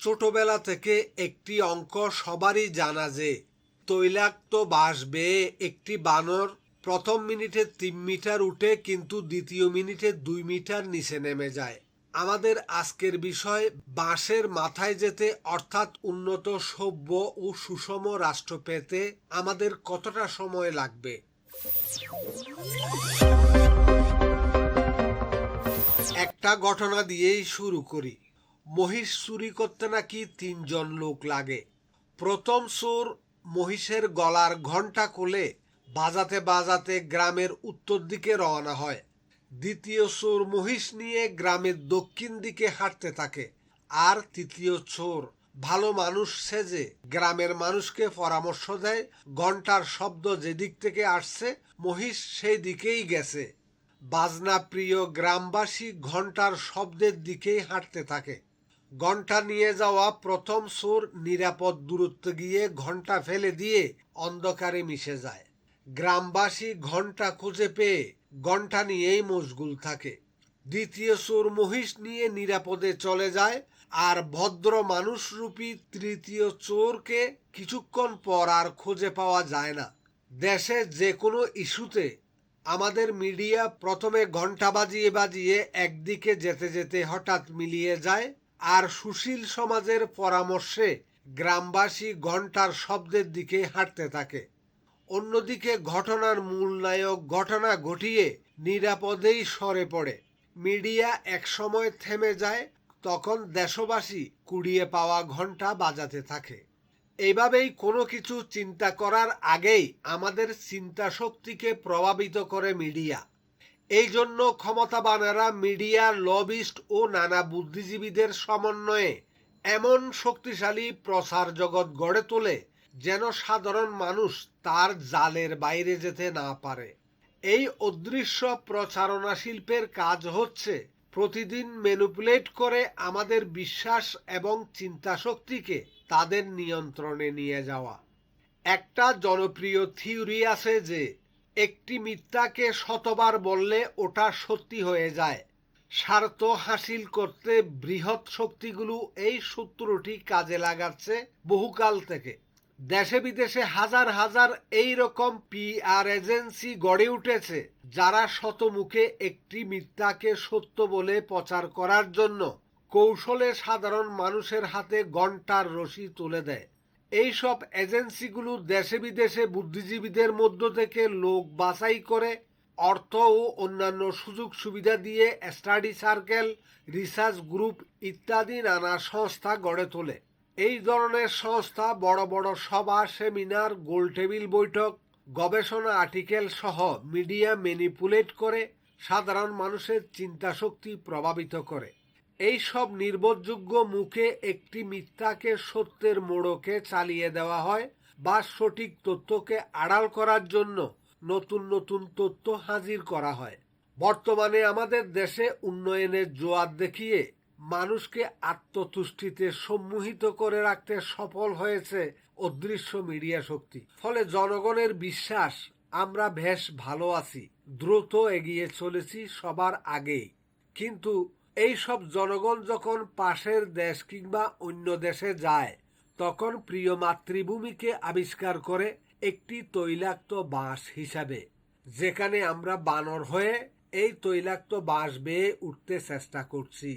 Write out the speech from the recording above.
ছোটবেলা থেকে একটি অঙ্ক সবারই জানা যে তৈলাক্ত বাঁশ বেয়ে একটি বানর প্রথম মিনিটে তিন মিটার উঠে কিন্তু দ্বিতীয় মিনিটে দুই মিটার নিচে নেমে যায়। আমাদের আজকের বিষয়, বাঁশের মাথায় যেতে অর্থাৎ উন্নত সভ্য ও সুষম রাষ্ট্র পেতে আমাদের কতটা সময় লাগবে? একটা ঘটনা দিয়েই শুরু করি। মহিষ চুরি করতে নাকি তিনজন লোক লাগে। প্রথম সুর মহিষের গলার ঘণ্টা খুলে বাজাতে বাজাতে গ্রামের উত্তর দিকে রওনা হয়। দ্বিতীয় চোর মহিষ নিয়ে গ্রামের দক্ষিণ দিকে হাঁটতে থাকে। আর তৃতীয় চোর ভালো মানুষ সেজে গ্রামের মানুষকে পরামর্শ দেয় ঘণ্টার শব্দ যেদিক থেকে আসছে মহিষ সেই দিকেই গেছে। বাজনা প্রিয় গ্রামবাসী ঘণ্টার শব্দের দিকেই হাঁটতে থাকে। ঘণ্টা নিয়ে যাওয়া প্রথম চোর নিরাপদ দূরত্বে গিয়ে ঘণ্টা ফেলে দিয়ে অন্ধকারে মিশে যায়। গ্রামবাসী ঘণ্টা খুঁজে পেয়ে ঘণ্টা নিয়েই মশগুল থাকে। দ্বিতীয় চোর মহিষ নিয়ে নিরাপদে চলে যায় আর ভদ্র মানুষরূপী তৃতীয় চোরকে কিছুক্ষণ পর আর খুঁজে পাওয়া যায় না। দেশে যে কোনো ইস্যুতে আমাদের মিডিয়া প্রথমে ঘণ্টা বাজিয়ে বাজিয়ে একদিকে যেতে যেতে হঠাৎ মিলিয়ে যায়। আর সুশীল সমাজের পরামর্শে গ্রামবাসী ঘণ্টার শব্দের দিকে হাঁটতে থাকে। অন্যদিকে ঘটনার মূল নায়ক ঘটনা ঘটিয়ে নিরাপদেই সরে পড়ে। মিডিয়া একসময় থেমে যায়, তখন দেশবাসী কুড়িয়ে পাওয়া ঘণ্টা বাজাতে থাকে। এইভাবেই কোনো কিছু চিন্তা করার আগেই আমাদের চিন্তা শক্তিকে প্রভাবিত করে মিডিয়া। এই জন্য ক্ষমতাবানেরা মিডিয়া, লবিস্ট ও নানা বুদ্ধিজীবীদের সমন্বয়ে এমন শক্তিশালী প্রচার জগৎ গড়ে তোলে যেন সাধারণ মানুষ তার জালের বাইরে যেতে না পারে। এই অদৃশ্য প্রচারণা শিল্পের কাজ হচ্ছে প্রতিদিন ম্যানুপুলেট করে আমাদের বিশ্বাস এবং চিন্তা শক্তিকে তাদের নিয়ন্ত্রণে নিয়ে যাওয়া। একটা জনপ্রিয় থিওরি আছে যে একটি মিথ্যাকে শতবার বললে ওটা সত্যি হয়ে যায়। স্বার্থ হাসিল করতে বৃহৎ শক্তিগুলো এই সূত্রটি কাজে লাগাচ্ছে বহুকাল থেকে। দেশে বিদেশে হাজার হাজার এই রকম পিআর এজেন্সি গড়ে উঠেছে, যারা শতমুখে একটি মিথ্যাকে সত্য বলে প্রচার করার জন্য কৌশলে সাধারণ মানুষের হাতে ঘণ্টার রশি তুলে দেয়। এইসব এজেন্সিগুলো দেশে বিদেশে বুদ্ধিজীবীদের মধ্য থেকে লোক বাছাই করে অর্থ ও অন্যান্য সুযোগ সুবিধা দিয়ে স্টাডি সার্কেল, রিসার্চ গ্রুপ ইত্যাদি নানা সংস্থা গড়ে তোলে। এই ধরনের সংস্থা বড় বড় সভা, সেমিনার গোল টেবিল বৈঠক, গবেষণা আর্টিকেল সহ মিডিয়া ম্যানিপুলেট করে সাধারণ মানুষের চিন্তা শক্তি প্রভাবিত করে। এই সব নির্ভরযোগ্য মুখে একটি মিথ্যাকে সত্যের মোড়কে চালিয়ে দেওয়া হয় বা সঠিক তথ্যকে আড়াল করার জন্য নতুন নতুন তথ্য হাজির করা হয়। বর্তমানে আমাদের দেশে উন্নয়নের জোয়ার দেখিয়ে মানুষকে আত্মতুষ্টিতে সম্মোহিত করে রাখতে সফল হয়েছে অদৃশ্য মিডিয়া শক্তি। ফলে জনগণের বিশ্বাস, আমরা বেশ ভালো আছি, দ্রুত এগিয়ে চলেছি সবার আগেই। কিন্তু এই সব জনগণ যখন পাশের দেশ কিংবা অন্য দেশে যায়, তখন প্রিয় মাতৃভূমিকে আবিষ্কার করে একটি তৈলাক্ত বাঁশ হিসাবে, যেখানে আমরা বানর হয়ে এই তৈলাক্ত বাঁশ বেয়ে উঠতে চেষ্টা করছি।